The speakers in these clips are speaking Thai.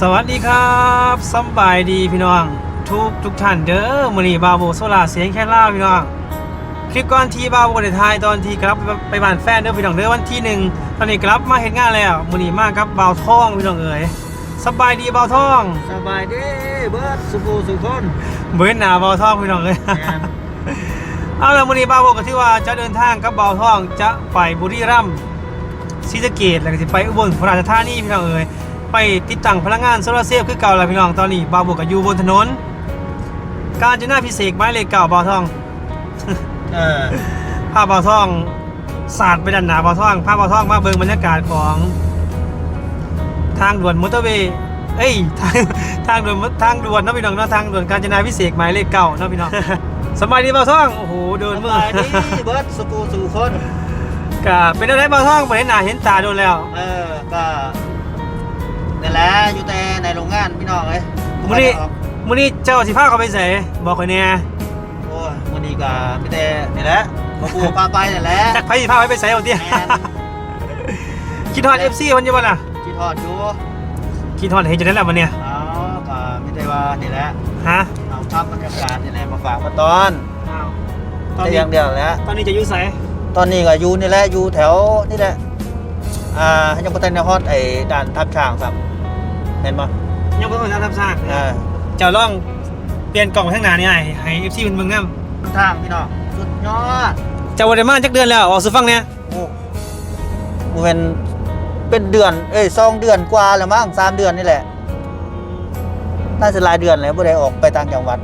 สวัสดีครับสำบายดีพี่น้อง ทุกทุกท่านเด้อมื้อนี้บาโบโซลาเสียงแค่ล่าพี่น้อง คลิปก่อนที่บาโบได้ถ่ายตอนที่กลับไปไปบ้านแฟนเด้อพี่น้องเด้อวันที่หนึ่งตอนนี้กลับมาเฮ็ดงานแล้วมื้อนี้มากับบ่าวทองพี่น้องเอ๋ยสบายดีบ่าวทองสบายดีเบิร์ดสุภูสุคนเบิ่นหน้าบ่าวทองพี่น้องเอ้ยแม่นเอาล่ะมื้อนี้บาโบก็ที่ว่าจะเดินทางกับบ่าวทองจะไปบุรีรัมย์ศรีสะเกษแล้วก็สิไปอุบลราชธานีพี่น้องเอ๋ย ไปติดตั้งพลังงานโซลาร์เซลล์คือเก่าแล้วพี่น้องตอนนี้บาโบก็อยู่บนถนน การจนาพิเศษกหมายเลขเก่าบ่าวทองเออภาพบ่าวทองสาดไปดันหนาบ่าวทองภาพบ่าวทองมาเบิ่งบรรยากาศของ ทางด่วนมอเตอร์เวย์เอ้ยทางทางด่วนทางด่วนเนาะพี่น้องเนาะทางด่วนกาญจนาพิเศษกหมายเลขเก่าเนาะพี่น้องสบายดีบ่าวทองโอ้โหเดินสเมื่อบายดีเบิร์ดสุภูสุคนก็เป็นอะไรบ่าวทองบ่เห็นหน้าเห็นตาโดนแล้ว เออก็ นี่แหละอยู่แต่ในโรงงานพี่น้องเอ้ยมื้อนี้ มื้อนี้เจ้าสิพาเขาไปไสบอกข่อยแหน่โอ้ยมื้อนี้ก็มีแต่นี่แหละมาปูปลาไปนี่แหละจักไผสิพาไปไสเอาติแม่นคิดฮอด FC เพิ่นอยู่บ่ล่ะที่ทอดอยู่คิดฮอดเฮ็ดจังได๋ล่ะมื้อเนี้ยเอาก็มีแต่ว่านี่แหละฮะเอาภาพบรรยากาศนี่แหละมาฝากมาตอนอ้าวตอนแต่อนี้ย่างเดียวแหละตอนนี้จะอยู่ไสตอนนี้ก็อยู่นี่แหละอยู่แถวนี่แหละอ่ายังบ่ทันได้ฮอดไอ้ด่านทับช้างครับ เห็นบ่ยังบ่ทันได้รับทราบเออเจ้าลองเปลี่ยนกล่องข้างหน้านี่ให้ให้ FC เพิ่นเบิ่งนำทางพี่น้องสุดยอดเจ้าบ่ได้มาจักเดือนแล้วออกสู่ฟังเนี่ยโอ้บ่เป็นเป็นเดือน เอ้ยสองเดือนกว่าแล้วมั้งสามเดือนนี่แหละ น่าจะหลายเดือนแล้วบ่ได้ออกไปต่างจังหวัด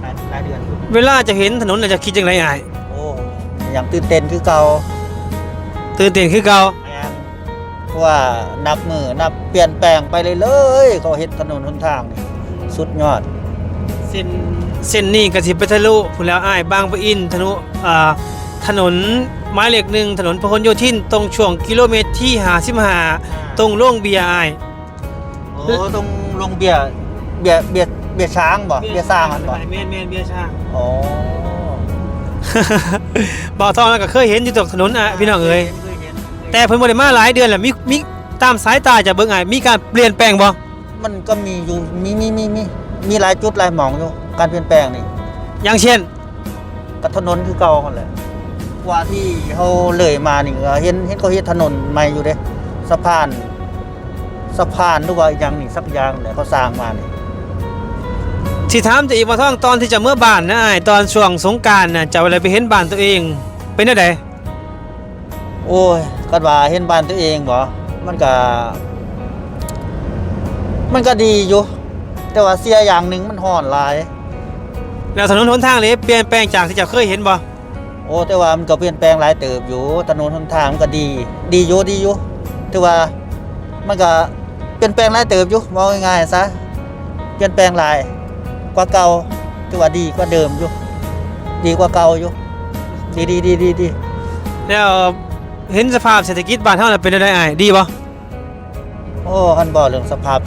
หลายหลายเดือนอยู่เวลาจะเห็นถนนน่ะจะคิดจังไดอ้ายโอ้ยังตื่นเต้นคือเก่าตื่นเต้นคือเก่าแม่นเพราะ ว่านับมือนับเปลี่ยนแปลงไปเลยเลยเขาเฮ็ดถนนหนทางนี่สุดยอด เส้นเส้นนี้ก็สิไปทะลุพุ่นแล้วอ้ายบางปะอินทะลุอ่าถนนหมายเลขหนึ่งถนนพหลโยธินตรงช่วงกิโลเมตรที่55ตรงโรงเบียร์อ้าย โอ้ตรงลงเบียร์เบียร์เบียร์เบียร์ช้างบ่เบียร์สร้างอันบ่แม่นแม่นเบียร์ช่าง อ๋อ บ่าวทองแล้วก็เคยเห็นอยู่ตรงถนนอะพี่น้องเอ้ยคห็น แต่เพิ่นบ่ได้มาหลายเดือนแล้วมีมีตามสายตาจะเบิ่งอ้ายมีการเปลี่ยนแปลงบ่มันก็มีอยู่มีมีมีมีมีหลายจุดหลายหม่องอยู่การเปลี่ยนแปลงนี่อย่างเช่นกับถนนคือเก่าคนแหละกว่าที่เขาเลยมานี่ก็เห็นเห็นเขาเฮ็ดถนนใหม่อยู่เด้สะพานสะพานหรือว่าอหยังนี่สักอย่างเนี่ยเขาสร้างมานี่สิถามจะอีกบ่าวทองตอนที่จะเมื่อบ้านนะอ้ายตอนช่วงสงกรานต์น่ะจะอะไรไปเห็นบ้านตัวเองเป็นจังไดโอ้ย กัดว่าเห็นบ้านตัวเองบ่มันก็มันก็ดีอยู่ แต่ว่าเสียอย่างหนึ่งมันห่อนหลาย แล้วถนนหนทางนี้เปลี่ยนแปลงจากที่เจะเคยเห็นบ่โอ้แต่ว่ามันก็เปลี่ยนแปลงหลายเติบอยู่ถนนหนทางมันก็ดี ดีอยู่ดีอยู่แต่ว่ามันก็เปลี่ยนแปลงหลายเติบอยู่มองง่ายๆซะเปลี่ยนแปลงหลายกว่าเก่าแต่ว่าดีกว่าเดิมอยู่ ดีกว่าเก่าอยู่ ดีดีดีดีดีแล้ว เห็นสภาพเศรษฐกิจบ้านเฮาน่ะเป็นจังไดอ้ายดีบ่โอ้คันบ่เรื่องสภาพ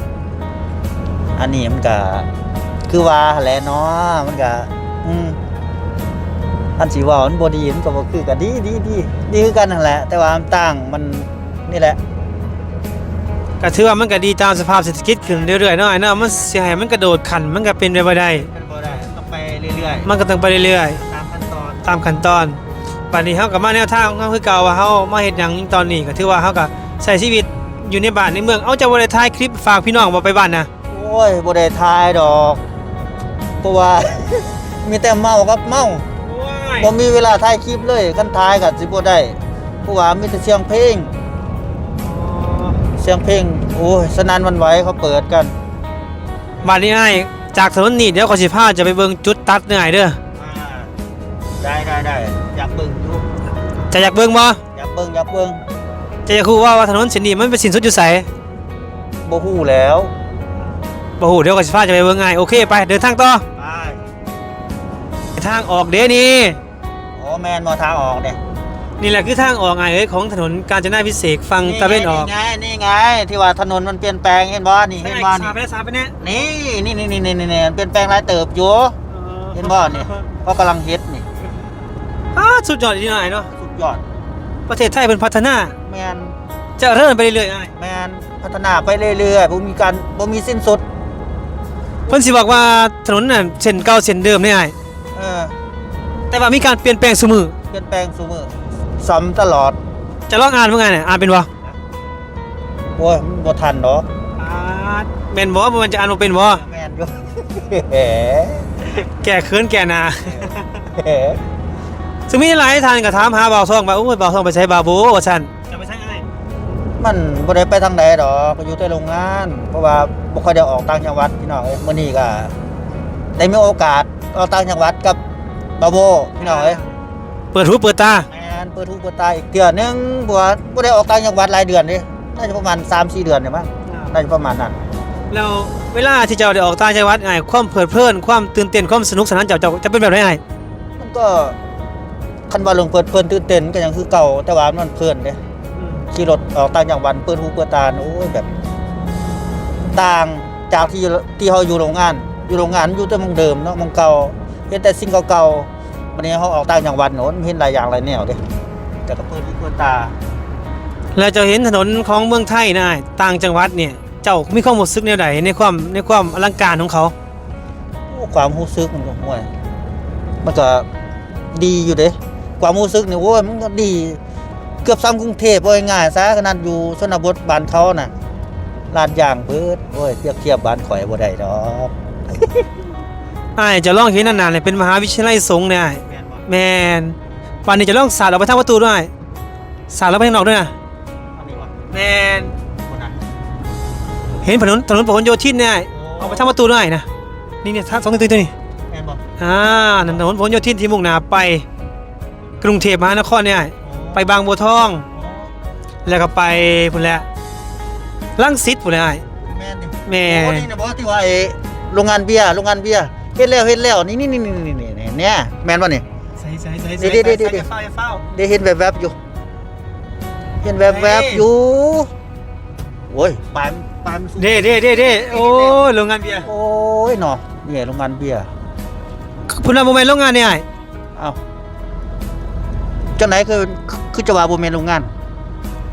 อันนี้มันก็คือว่าหั่นแหละเนาะมันก็อืมอันสิว่ามันบ่ดีมันก็บ่คือก็ดีดีดีดีคือกันนั่นแหละ แต่ว่ามันต่างมันนี่แหละ ก็ถือว่ามันก็ดีตามสภาพเศรษฐกิจขึ้นเรื่อยๆเนาะอ้ายเนาะมันสิให้มันกระโดดขันมันก็เป็นไปบ่ได้มันบ่ได้ต้องไปเรื่อยมันก็ต้องไปเรื่อยๆตามขั้นตอนๆตามขั้นตอน บัดนี้เฮาก็มาแนวทางของเฮาคือเก่าว่าเฮามาเฮ็ดหยังตอนนี้ก็ถือว่าเฮาก็ใช้ชีวิตอยู่ในบ้านในเมืองเอาจะบ่ได้ถ่ายคลิปฝากพี่น้องบ่ไปบ้านนะโอ้ยบ่ได้ทายดอกเพราะว่า มีแต่เมากับเมาบ่มีเวลาถ่ายคลิปเลยคันถ่ายก็สิบ่ได้เพราะว่ามีแต่เสียงเพลงเสียงเพลงโอ้ยสนั่นหวันไหวเขาเปิดกันบัดนี้อ้ายจากถนนนี้เดี๋ยวขอยสิพาจะไปเบิ่งจุดตัดเหนื่อยเด้อได้ได้ได้ จะอยากเบิ่งบ่อยากเบิ่งอยากเบิ่งจะอยากรู้ว่าว่าถนนเส้นนี้มันเป็นสิ้นสุดอยู่ไสบ่ฮู้แล้วบ่ฮู้เดี๋ยวขอยสิพาจะไปเบิ่งอ้ายโอเคไปเดินทางต่อไปทางออกเด้นี่อ๋อแม่นบ่ทางออกเด้นี่แหละคือทางออกไงเอ้ยของถนนกาญจนาพิเศษกฝั่งตะเวนออกนี่ไงนี่ไงที่ว่าถนนมันเปลี่ยนแปลงเห็นบ่นี่เห็นบ่สาไปนี่แล้วสาไปเนี่ยนี่นี่นี่นี่นี่นี่เปลี่ยนแปลงหลายเติบอยู่เห็นบ่นี่เขากำลังเฮ็ดนี่อ้าสุดยอดดีหน่อยเนาะสุด ยอดประเทศไทยเป็นพัฒนาแมนเจะเริ่มไปเรื่อยๆไอ้แมนพัฒนาไปเรื่อยๆบ่มีการบ่มีสิ้นสุด เพิ่นสิบอกว่าถนนน่ะเส้นเก่าเส้นเดิมเนี่ยอ้ายเออแต่ว่ามีการเปลี่ยนแปลงเสมอเปลี่ยนแปลงซุมื้อซ้ำตลอดจะลองอ่านว่าไงเนี่ยอ่านเป็นบ่โอ้ยมันบ่ทันดอกอ่านเป็นบ่บ่มันจะอ่านบ่เป็นบ่แม่นอยู่ แหมแก่เขินแก่หนา แหม ซึ่งมีหลายทานก็ถามหาบ่าวทองว่าโอ้ยบ่าวทองไปใช้บาโบว่าซั่นจะไปใช้ไงมันบ่ได้ไปทางใดดอกก็อยู่แต่โรงงาน เพราะว่าบ่ค่อยได้ออกต่างจังหวัดพี่น้องเอ้ยมื้อนี้ก็ได้มีโอกาสออกต่างจังหวัดกับบาโบพี่น้องเอ้ยเปิดหูเปิดตาแม่นเปิดหูเปิดตาอีกเดือนหนึงบ่ว่าบ่ได้ออกต่างจังหวัดหลายเดือนเด้น่าจะประมาณ3-4เดือนเนี่ยมั้งน่าจะประมาณนั้น แล้วเวลาที่เจ้าได้ออกต่างจังหวัดอ้ายความเพลิดเพลินความตื่นเต้นความสนุกสนานเจ้าเจ้าจะเป็นแบบไหนอ้ายมันก็ คันว่าลงเปิดเพลินตื่นเต้นก็ยังคือเก่าแต่ว่ามันเพลินเด้ขี่รถออกต่างจังหวัดเปิดหูเปิดตาโอ้ยแบบ ต่างจากที่ที่เขาอยู่โรงงาน อยู่โรงงานอยู่แต่หมองเดิมเนาะหมองเก่าเห็นแต่สิ่งเก่าๆวันนี้เขาออกต่างจังหวัดโน้นเห็นหลายอย่างหลายแนวเด้แต่ก็เปิดหูเปิดตาแล้วเจ้าเห็นถนนของเมืองไทยนะอ้ายต่างจังหวัดเนี่ยเจ้ามีความรู้สึกแนวใดในความในความอลังการของเขาโอ้ความรู้สึกมันก็ห่วยมันก็ดีอยู่เด้ ความรู้สึกเนี่ยโอ้ยมันก็ดี เกือบซ้ำกรุงเทพว่าง่ายๆซะขนาดอยู่ชนบทบ้านเขาน่ะลาดยางเบิดโอ้ยเทียบเทียบบ้านข่อยบ่ได้ดอกอ้ายจะลองเห็นนานๆเลยเป็นมหาวิทยาลัยสงฆ์เนี่ยอ้ายแมนวันนี้จะลองสาดออกไปทางประตูด้วยสาดแล้วไปข้างนอกด้วยนะอันนี้วะแมนคนนั้นเห็นถนนถนนพหลโยธินเนี่ยออกไปทางประตูด้วยนะนี่เนี่ยทางสองตัวตัวนี้แม่นบ่อ่าถนนพหลโยธินที่มุ่งหน้าไป กรุงเทพมหานครเนี่ยไปบางบัวทอง แล้วก็ไปพุ่นแหละลังสิตพุ่นแหละอ้าย แม่นดิแม่ โอ้นี่นะบ่ที่ว่าไอ้โรงงานเบียร์โรงงานเบียร์เฮ็ดแล้วเฮ็ดแล้วนี่นี่นี่นี่นี่นี่นี่เนี่ยแม่นบ่นี่ใส่ใส่ใส่เดี๋ยวเดี๋ยวเดี๋ยวเดี๋ยวเฝ้าเฝ้า ได้เห็นแวบๆอยู่ เห็นแวบๆอยู่โอ้ยปลายปลายมันสูงเด้เด้เด้เด้โอ้ยโรงงานเบียร์โอ้ยเนาะนี่โรงงานเบียร์พุ่นน่ะโมเมนต์โรงงานเนี่ยอ้ายเอ้า จังไหนคือคือจะว่าบ่แม่นโรงงาน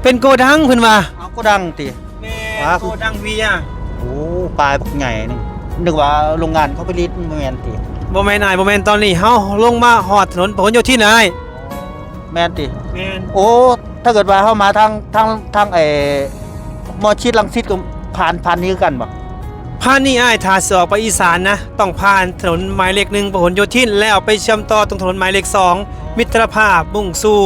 เป็นโกดังเพิ่นว่า เอาก็ดังติ แม่ว้า โกดังเบียร์โอ้ปลายบักใหญ่นึงนึกว่าโรงงานเขาผลิตบ่แม่นติบ่แม่นอ้ายบ่แม่นตอนนี้เฮาลงมาฮอดถนนพหลโยธินอ้ายแม่นติ แม่นโอ้ ถ้าเกิดว่าเข้ามาทางทางทางไอ้มอชิดลังสิตก็ผ่านผ่านนี้คือกันบ่ผ่านนี่อ้ายถ้าสิออกไปอีสานนะ ต้องผ่านถนนหมายเลขหนึ่งพหลโยธินแล้วไปเชื่อมต่อตรงถนนหมายเลขสอง มิตรภาพมุ่งสู่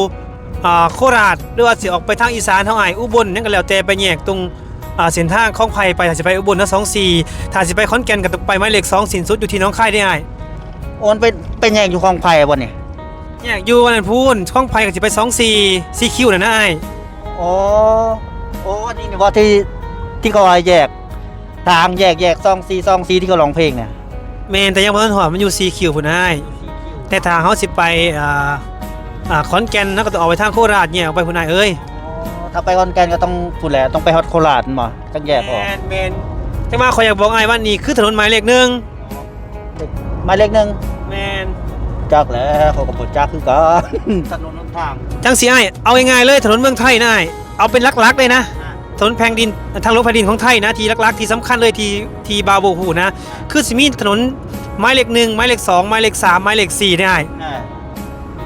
อ่าโคราชหรือว่าสิออกไปทางอีสานเฮาอ้ายอุบลนั่นก็แล้วแต่ไปแยกตรงอ่าเส้นทางของไผไปถ้าสิไปอุบลนะ24ถ้าสิไปขอนแก่นก็ต้องไปหมายเลข2สิ้นสุดอยู่ที่หน้องคายได้อ้ายโอนเป็นเป็นแยกอยู่คลองไผ่บ่นี่แยกอยู่วันนั้นพูนของไผก็สิไป24 4คิวนั่นนะอ้ายโอ้โอ้นี่นี่ว่าที่ที่เขาว่าแยกทางแยกแยกซองซีซองซีที่เขาร้องเพลงเนี่ยแม่นแต่ยังบ่ทันฮอดมันอยู่4คิวพุ่นอ้าย แต่ถ้าเขาสิไปอ่าอ่าขอนแก่นเขาก็ต้องออกไปทางโคราชเนี่ยออกไปพุ่นนายเอ้ยถ้าไปคอนแกนก็ต้องพูดแหละต้องไปฮอตโคราชมาจังแยกออกแมนแมนแต่มาขอยอยากบอกไอ้ายว่านี่คือถนนหมายเลขหนึ่งหมายเลขหนึ่งแมนจักแล้วเขาก็บ่จักคือกันถนนหนทางจังสีไอ้ายเอาง่ายๆเลยถนนเมืองไทยนะอ้ายเอาเป็นลักๆเลยนะ ถนนแผ่นดินทางรถแผ่นดินของไทยนะที่ลักๆที่สำคัญเลยที่ที่บาวโบหูนะ คือสิมีถนนหมายเลขหนึ่งหมายเลขสองหมายเลขสามหมายเลขสี่เนี่ยอ้ายอ่า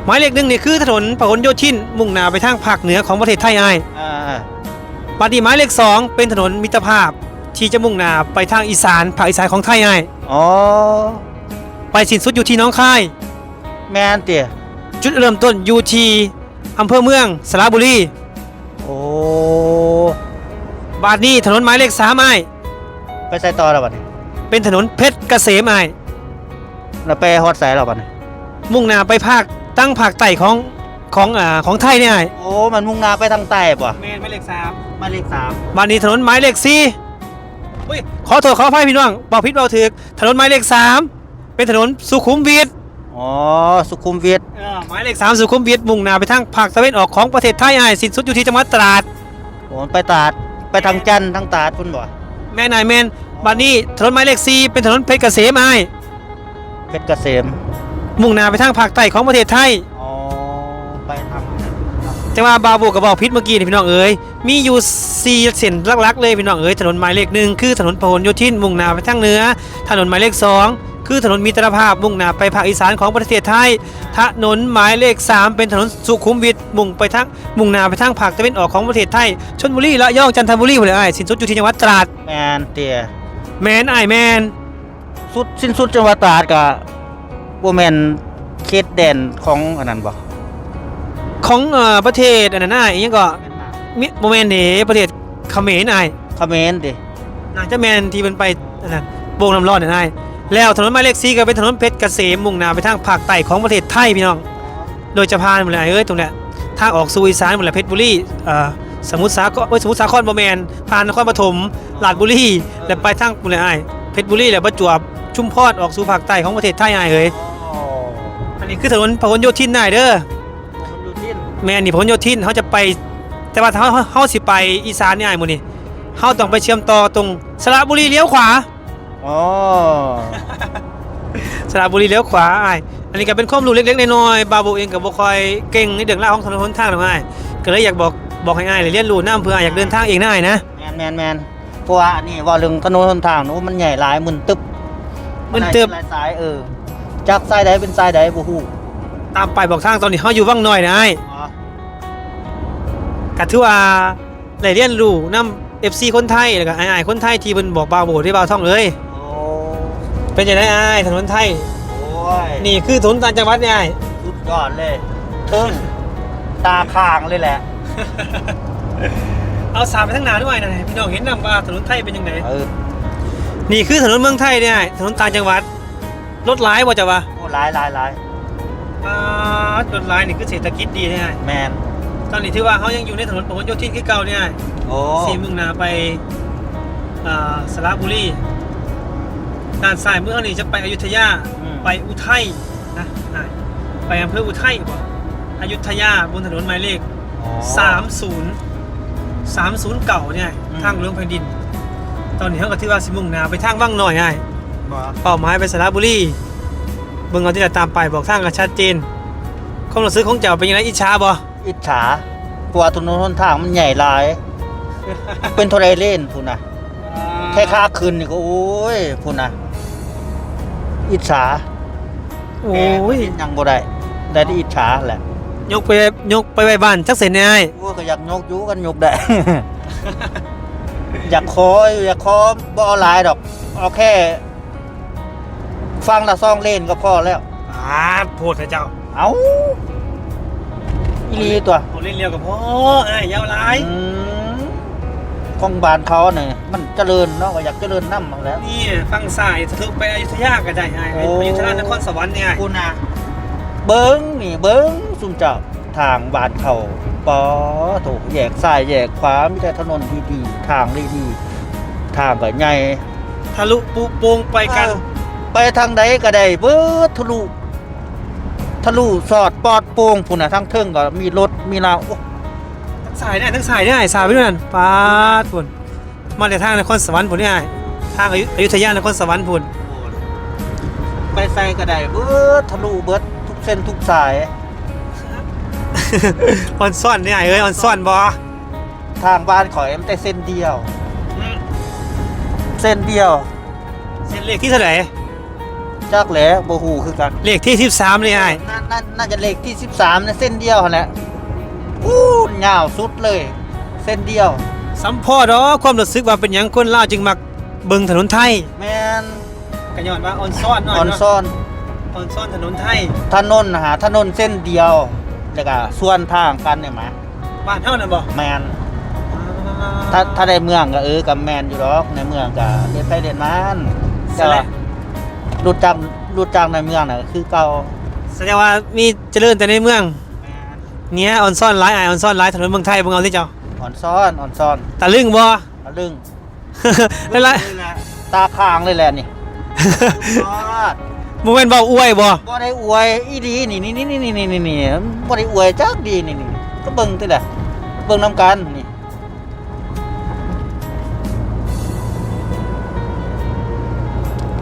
หมายเลขหนึ่งนี่คือถนนพหลโยธินมุ่งหน้าไปทางภาคเหนือของประเทศไทยไอ้ายอ่าบัดนี้หมายเลขสองเป็นถนนมิตรภาพที่จะมุ่งหน้าไปทางอีสานภาคอีสานของไทยไอ้ายอ๋อไปสิ้นสุดอยู่ที่หน้องคาย แม่นเตี่ยจุดเริ่มต้นอยู่ที่อำเภอเมืองสระบุรีโอ้ บาดนี้ถนนหมายเลขสามไอ้ายไปใส่ต่อแล้วบัดนี้เป็นถนนเพชรเกษมไอ้ายแล้วไปฮอดใส่แล้วบัดนี้มุ่งหน้าไปภาคตั้งภาคใต้ของของอ่าของไทยเนี่ยไอ้ายโอ้มันมุ่งหน้าไปทางใต้ป่ะเมนหมายเลขสามหมายเลขสามบาดนี้ถนนหมายเลขสี่อุ้ยขอโทษขออภัยพี่น้องบอกผิดบอกถูกถนนหมายเลขสามเป็นถนนสุขุมวิท อ๋อสุขุมวิทเออหมายเลขสามสุขุมวิทมุ่งหน้าไปทางภาคตะวันออกของประเทศไทยไอ้ายสิ้นสุดอยู่ที่จังหวัดตราด โอ้มันไปตราด ไปทางจันทร์ทางตราดพุ่นบ่แม่นายแมนบัดนี้ถนนหมายเลขสี่เป็นถนนเพชรเกษมไอ้ายเพชรเกษมมุ่งหน้าไปทางภาคใต้ของประเทศไทย อ๋อไปทางแต่ว่าบาวโบกับบอกพิษเมื่อกี้นี่พี่น้องเอ๋ยมีอยู่สี่เส้นหลักๆเลยพี่น้องเอ๋ยถนนหมายเลขหนึ่งคือถนนพหลโยธินมุ่งหน้าไปทางเหนือ ถนนหมายเลขสอง คือถนนมิตรภาพมุ่งหน้าไปภาคอีสานของประเทศไทย ถนนหมายเลข 3 เป็นถนนสุขุมวิทมุ่งไปทางมุ่งหน้าไปทางภาคตะวันออกของประเทศไทยชลบุรีระยองจันทบุรีหมดเลยไอ้ายสิ้นสุดอยู่ที่จังหวัดตราดแมนเตียแมนไอ้ายแมนสุดสิ้นสุดจังหวัดตราดก็บ่แม่นเขตแดนของอันนั้นบ่ของเอ่อประเทศอันนั้นไอ้ายอิหยังก็มิโมเมนเดประเทศเขมรไอ้ายเขมรดิน่าจะแมนที่มันไปอันนั้นโบงน้ำร้อนเนี่ยไอ้าย แล้วถนนหมายเลขสี่ก็เป็นถนนเพชรเกษมมุ่งหน้าไปทางภาคใต้ของประเทศไทยพี่น้อง โดยจะพานหมดเลยเอ้ยตรงเนี้ยทางออกสู่อีสานหมดเลยเพชรบุรีอ่อสมุทรสาครเอ้ยสมุทรสาครบ่แมนผ่านนครปฐมลาดบุรีแล้วไปทางหมดเลยไอ้เพชรบุรีแล้วประจวบชุมพรออกสู่ภาคใต้ของประเทศไทยไอ้เอ้ยอันนี้คือถนนพหลโยธินได้เด้อแม่นนี่พหลโยธินเขาจะไปแต่ว่าเขาเขาสิไปอีสานนี่ไอ้หมื้นี่เขาต้องไปเชื่อมต่อตรงสระบุรีเลี้ยวขวา อ๋อ สระบุรีเลี้ยวขวาไอ้ายอันนี้ก็เป็นข้อมูลเล็กๆน้อยๆบาโบเองกับบ่คอยเก่งในเรื่องราวของถนนหนทางหรอกไอ้ายก็เลยอยากบอกบอกให้อ้ายเลยเรียนรู้น้ำเพื่ออ้ายอยากเดินทางเองนะอ้ายนะแมนแมนแมนเพราะว่านี่ว่าเรื่องถนนหนทางนู้มันใหญ่หลายมึนตึบมึนตึบหลายสายเออจากสายใดเป็นสายใดบ่ฮู้ตามไปบอกทางตอนนี้เขาอยู่ว่างน้อยนะไอ้อ๋อก็ถือว่าได้เรียนรู้นำ FC คนไทยแล้วก็ไอ้ายๆคนไทยที่เพิ่นบอกบาโบที่บาวท่องเลยโอ้ เป็นจังได๋อ้ายถนนไทย โอ้ยนี่คือถนนต่างจังหวัดเนี่ยอ้ายสุดยอดเลยเทิงตาข้างเลยแหละ เอาสามไปทางหน้าด้วยนะให้พี่น้องเห็นนำว่าถนนไทยเป็นจังไดเออนี่คือถนนเมืองไทยเนี่ยอ้ายถนนต่างจังหวัดรถหลายบ่จ้ะวะโอ้หลายหลายหลายอ่ารถหลายนี่คือเศรษฐกิจดีเนี่ยอ้ายแมนตอนนี้ถือว่าเขายังอยู่ในถนนพหลโยธินคือเก่าเนี่ยอ้ายโอ้สีมุ่งหน้าไปอ่าสระบุรี ด้านซ้ายมือเขานี่จะไปอยุธยาอืม ไปอุทัยนะอ่าไปอำเภออุทัยบ่อยุธยาบนถนนหมายเลข อ๋อ 30 30เก่าเนี่ยอืม ทางหลวงแผ่นดิน ตอนนี้เขาก็ถือว่าสิมุ่งหน้าไปทางว่างหน่อยไงบ่เป้าหมายไปสระบุรีเบิ่งเอาที่จะตามไปบอกทางกันชัดเจนความรู้สึกของเจ้าเป็นยังไงอิจฉาบ่ อิจฉาเพราะว่าถนนหนทางมันใหญ่หลาย เป็นเท่าไรเล่นพูนนะแค่ค่าคืนนี่ก็โอ้ยพูนนะ อิจฉาโอ้ยแหมยังบ่ได้ได้แต่อิจฉาแหละ ยกไปยกไปไว้บ้านจักเสร็จเนี่ยไอ้โอ้ยก็อยากยกอยุกันยกได้ อยากขออยากขอบ่เอาหลายดอก เอาแค่ ฟังละซองเล่นก็พอแล้วอ่าโพดให้เจ้าเอาอีหลีตัวโพดเล่นเรียวกับพ่อไอ้ยาวหลายอืม ของบ้านเขาเนี่ยมันเจริญเนาะก็อยากเจริญน้ำมาแล้ว นี่ฟังสายทะลุไปอยุธยาก็ได้ไอ้โอ้ไปอยุธยานครสวรรค์เนี่ยไอ้คุณนะเบิ้งนี่เบิ้งซุ่มเจ้าทางบ้านเขาปอโถแยกซ้ายแยกขวามีแต่ถนนดีๆทางดีๆทางก็ใหญ่ทะลุปูโป่งไปกันเออไปทางใดก็ได้เบิดทะลุทะลุสอดปอดโป่งพุ่นน่ะทางเทิงก็มีรถมีลาวโอ้ทั้ง สายเนี่ยทั้งสายเนี่ยไอ้สายไปด้วยนั่นปาดพุ่นมาจากทางนครสวรรค์พุ่นเนี่ยไอ้ทางอยุอยุธยานครสวรรค์พุ่นไปใส่ก็ได้เบิดทะลุเบิดทุกเส้นทุกสาย ออนซ่อนเนี่ยไอ้เอ้ยออนซ่อนบ่ทางบ้านขอยมันแต่เส้นเดียว เส้นเดียว เส้นเลขที่เท่าไหร่จักแหล้บ่ฮู้คือกัน เลขที่ 13เลยไอ้น่าน่าน่าจะเลขที่ 13นะเส้นเดียวหั่นแหละ อู้ยาวสุดเลย เส้นเดียวสัมพอดอกความรู้สึกว่าเป็นหยังคนลาวจึงมักเบิ่งถนนไทยแม่นก็ย้อนว่าออนซ่อนหน่อยอ่อนเนาะซ่อน ออนซ่อนถนนไทย ถนนหาถนนเส้นเดียวแล้วก็ส่วนทางกันเนี่ยหมาบ้านเท่านั้นบ่แมนถ้าถ้าได้เมืองก็เออกับแมนอยู่ดอกในเมืองก็เรียนไปเรียนมันแต่ว่ารู้จักรู้จักในเมืองน่ะคือเก่าแสดงว่ามีเจริญแต่ในเมือง เนี่ยออนซ่อนหลายไอออนซ่อนหลายถนนเมืองไทยเบิ่งเอาที่เจ้าอ่อนซ่อนอ่อนซ่อนตะลึงบ่อะลึงแล้วละตาค้างเลยแหละนี่ยอดโมเมนต์เบาอวยบ่บ่ได้อวยอีดีนี่นี่นี่นี่นี่นี่นี่บ่ได้อวยจักดีนี่นี่ก็เบิ่งติแหละเบิ่งนํกันนี่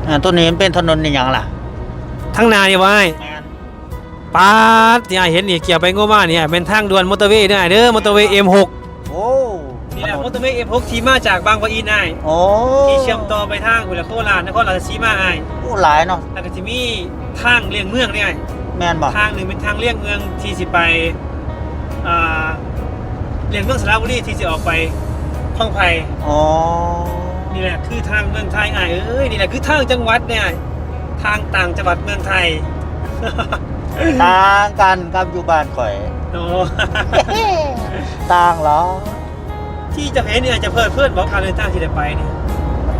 อ่าตัวนี้มันเป็นถนนนี่หยังล่ะทั้งนานี่ว่าไอ้แมน ปาดที่ไอ้เห็นนี่เกี่ยวไปโง่มาเนี่ยเป็นทางด่วนมอเตอร์เวย์เด้อไอ้เด้อมอเตอร์เวย์ M6 โอ้มอเตอร์เวย์ F6 ที่มาจากบางปะอินอ้ายโอ้ที่เชื่อมต่อไปทางหุลโคราชนครราชสีมาอ้ายอู้หลายเนาะแล้วก็จะมีทางเลี่ยงเมืองเนี่ยอ้ายแม่นบ่ทางหนึ่งเป็นทางเลี่ยงเมืองที่สิไปอ่าเลี่ยงเมืองสระบุรีที่สิออกไปท่องไผ่อ๋อนี่แหละคือทางเมืองไทยอ้ายเอ้ยนี่แหละคือทางจังหวัดเนี่ยอ้ายทางต่างจังหวัดเมืองไทย ต่างกันกับอยู่บ้านข่อยโอ้ต่างเหรอ ที่จะเห็นเนี่ยจะเพิ่มเพื่อนบอกการเดินทางที่ได้ไปเนี่ย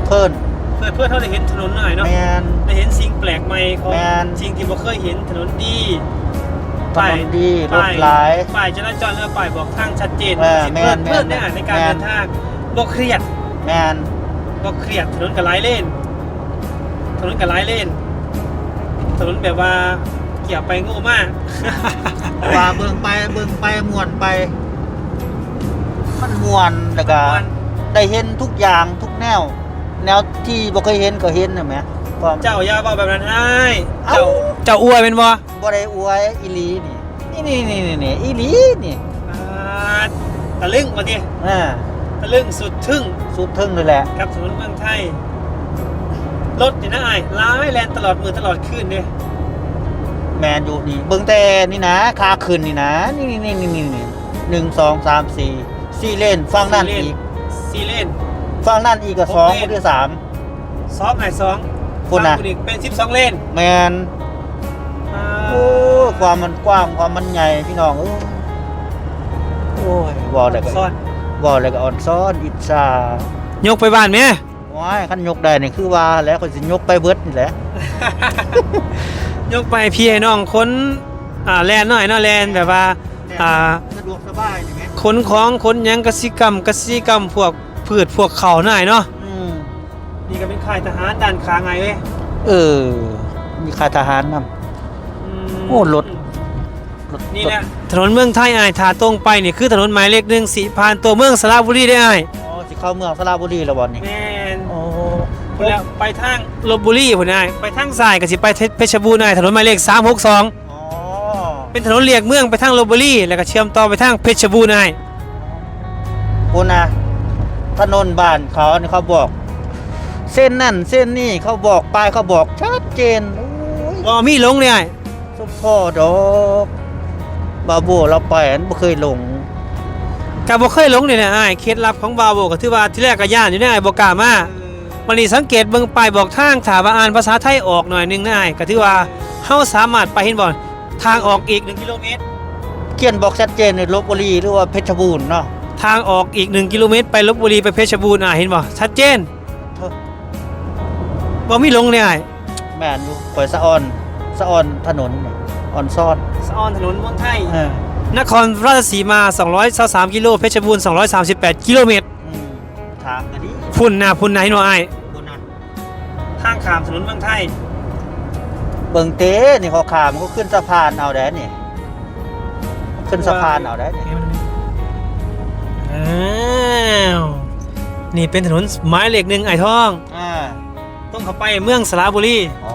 เพิ่นเพื่อนเพื่อนเขาได้เห็นถนนหน่อยเนาะแม่นได้เห็นสิ่งแปลกใหม่ของแม่น สิ่งที่บ่เคยเห็นถนนดีถนนดีรถป้ายหลาย ป้ายจราจรและป้ายบอกทางชัดเจนเออสิแม่เพื่อนนเพื่อนแม่เนี่ยนในการแม่น เดินทางบ่เครียดแม่นบ่เครียดถนนกับหลายเลนถนนกับหลายเลนถนนแบบว่า เกี่ยวไปโง่มาก ว่าเบิ่งไปเบิ่งไปม่วนไป มันม่วนแล้วก็ม่วนได้เห็นทุกอย่างทุกแนว แนวที่บ่เคยเห็นก็เห็นน่ะแหมความเจ้าอย่าเว้าแบบนั้นให้เอ้าเจ้าเจ้าอวยเป็นบ่บ่ได้อวยอีหลีนี่ นี่นี่นี่นี่อีหลีนี่อ่าตะลึงมาดิอ่าตะลึงสุดทึ่งสุดทึ่งเลยแหละกับถนนเมืองไทยรถนี่นะไอ้ายล้ายแลนตลอดมือตลอดคืนเนี่ย แมนอยู่นี่เบิ่งแต่นี่นะคาขึ้นนี่นะ นี่นี่นี่นี่นี่หนึ่งสองสามสี่สี่เลนฝั่งนั่นอีกซีเลนฝั่งนั่นอีกก็สองหกเลนคนที่สาม สองไอ้สองคุณน่ะฝั่งอีกเป็นสิบสองเลนแมนอ่าโอ้ความมันกว้างความมันใหญ่พี่น้องเอ้ยโอ้ยบออะไรก็ซ่อนบออะไรก็อ่อนซ้อนอิจฉายกไปบ้านไหมว้ายขันยกได้นี่คือว่าแล้วก็สิยกไปเบิดนี่แหละ ยกไปพี่ให้น้องคนอ่าแลนหน่อยเนาะแลนแบบว่า อ่า สะดวกสบายนี่ไหมขนของขนหยังกสิกรรมกสิกรรมพวกพืชพวกเขาหน่อยเนาะอืมนี่ก็เป็นค่ายทหารด้านข้างไงเว้ยเออ มีค่ายทหารนำมโอ้รถ รถนี่แหละถนนเมืองไทยไอ้ายถ้าตรงไปนี่คือถนนหมายเลขหนึ่งสีผ่านตัวเมืองสระบุรีได้ไอ้ายอ๋อสิเข้าเมืองสระบุรีแล้วบ่นี่แม่นโอ้ พุ่นแล้วไปทางลบบุรีพุ่นไอ้ายไปทางซ้ายก็สิไปเพชรบูรณ์ไอ้ายถนนหมายเลข362อ๋อเป็นถนนเลียงเมืองไปทางลบบุรีแล้วก็เชื่อมต่อไปทางเพชรบูรณ์ไอ้ายคุณนะถนนบ้านเขานี่เขาบอก เส้นนั่นเส้นนี่เขาบอกป้ายเขาบอกชัดเจนโอ้ยบ่มีหลงเลยไอ้ายสมพ่อดอกบาโบเราไปอันบ่เคยหลงก็บ่เคยหลงเลยนะไอ้ายเคล็ดลับของบาวโบก็ถือว่าที่แรกก็ย่านอยู่ในไอ้ายบ่กล้ามา วันนี้สังเกตเบิ่งป้ายบอกทางถ้าว่าอ่านภาษาไทยออกหน่อยหนึงนะไอ้ายก็ถือว่าเฮาสามารถไปเห็นบ่ทางออกอีก 1 กิโลเมตร เขียนบอกชัดเจนในลบบุรีหรือว่าเพชรบูรณ์เนาะทางออกอีก 1 กิโลเมตร ไปลบบุรีไปเพชรบูรณ์อะเห็นบ่ชัดเจนเฮ้อบ่มีหลงเลยไอ้ายแม่นอยู่ข่อยสะออนสะออนถนนนี่อ่อนซ่อนสะออนถนนเมืองไทยเออนครราชสีมา 223 กิโลเพชรบูรณ์238 กิโลเมตรอืมถามกันดิพุ่นหน้าพุ่นไหนหน่อยคุณนะทางข้ามถนนเมืองไทย เบิ่งเต้นี่เขาขามเขาขึ้นสะพานเอาได้นี่ ขึ้นสะพานเอาได้นี่อ้าวนี่เป็นถนนหมายเลขหนึ่งไอ้ทองอ่าต้องเข้าไปเมืองสระบุรีอ๋อ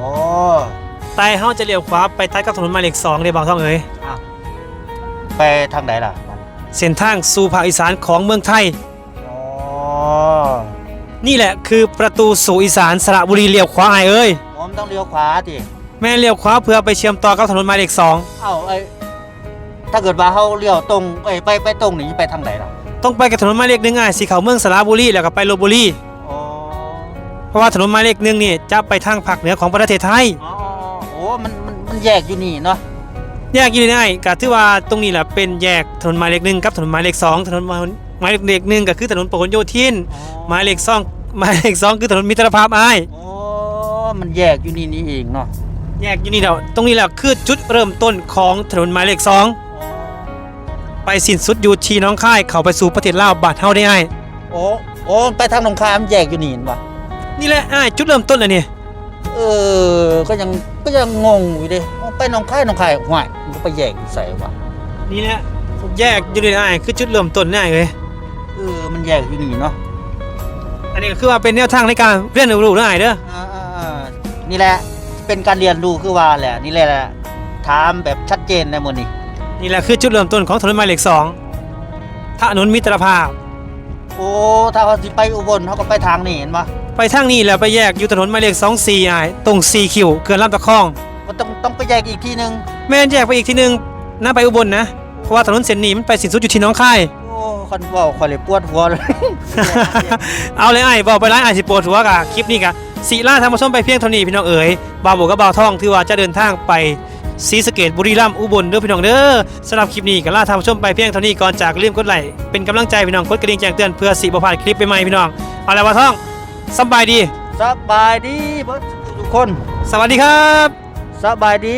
ไต่เฮาจะเลี้ยวขวาไปตัดกับถนนหมายเลข2ได้บ่าวทองเอ๋ยอ้าวไปทางไหนล่ะ เส้นทางสู่ภาคอีสานของเมืองไทยอ๋อ นี่แหละคือประตูสู่อีสานสระบุรีเลี้ยวขวาไอ้เอ้ยอ๋อมันต้องเลี้ยวขวาดิแม่เลี้ยวขวาเพื่อไปเชื่อมต่อกับถนนหมายเลขเอ้าไอ้ถ้าเกิดว่าเขาเลี้ยวตรงเอ้ยไปไปตรงนี่ไปทางไหนล่ะ2ต้องไปกับถนนหมายเลขหนึ่งไอ้ายสีเขาเมืองสระบุรีแล้วก็ไปลบบุรีอ๋อเพราะว่าถนนหมายเลขหนึ่งนี่จะไปทางภาคเหนือของประเทศไทยอ๋อโอ้มันมันมันแยกอยู่นี่เนาะแยกอยู่นี่ไอ้ก็ถือว่าตรงนี้แหละเป็นแยกถนนหมายเลขหนึ่งกับถนนหมายเลขสองถนนหมาย เลขหนึ่งก็คือถนนปหลโยธินหมายเลขสองหมายเลขสองคือถนนมิตรภาพไอ้ายโอ้มันแยกอยู่นี่นี่เองเนาะแยกอยู่นี่เดียวตรงนี้แหละคือจุดเริ่มต้นของถนนหมายเลขสองไปสิ้นสุดอยู่ที่หน้องค่ายเข้าไปสู่ประเทศลาวบาดเฮาได้ไอ้ายโอ้โอ้ไปทางหนองคายมันแยกอยู่นี่เห็นปะนี่แหละไอ้ายจุดเริ่มต้นเลยนี่เออก็ยังก็ยังงงอยู่ดิเอาไปหนองคายหนองคายห่วยมันก็ไปแยกอยู่ใส่วะนี่แหละแยกอยู่นี่ไอ้ายคือจุดเริ่มต้นนี่ไอ้ายเลย เออมันแยกอยู่นี่เนาะอันนี้ก็คือว่าเป็นแนวทางในการเรียนรู้นะไอ้ายเด้ออ่าอ่าอ่านี่แหละเป็นการเรียนรู้คือว่าแหละนี่แหละถามแบบชัดเจนในมือนี่นี่แหละคือจุดเริ่มต้นของถนนหมายเลขสองถนนมิตรภาพ โอ้ถ้าเขาสิไปอุบลเขาก็ไปทางนี้เห็นปะไปทางนี้แล้วไปแยกอยู่ถนนหมายเลข24อ้ายตรง4คิวเขื่อนลำตะคอง มันต้องต้องไปแยกอีกทีหนึงแม่นแยกไปอีกทีหนึงน่าไปอุบลนะเพราะว่าถนนเส้นนี้มันไปสิ้นสุดอยู่ที่หน้องคายโอ้ คนเว่าคอยเลยปวดหัวเลย เอาเลยไอ้ายบอกไปร้านไอ้ายสิปวดหัวกะคลิปนี้กะสีล่าทำมาชมไปเพียงเท่านี้พี่น้องเอ๋ยบ่าวโบกับบ่าวท่องถือว่าจะเดินทางไปศรีสะเกดบุรีรัมย์อุบลเด้อพี่น้องเด้อสำหรับคลิปนี้ก็ล่าทำมาชมไปเพียงเท่านี้ก่อนจากลืมกดไลค์เป็นกำลังใจพี่น้องกดกระดิ่งแจ้งเตือนเพื่อสิบ่พลาดคลิปใหม่ๆพี่น้องเอาละบ่าวท่องสำบายดี สบายดีเบิดทุกคน สวัสดีครับ สบายดี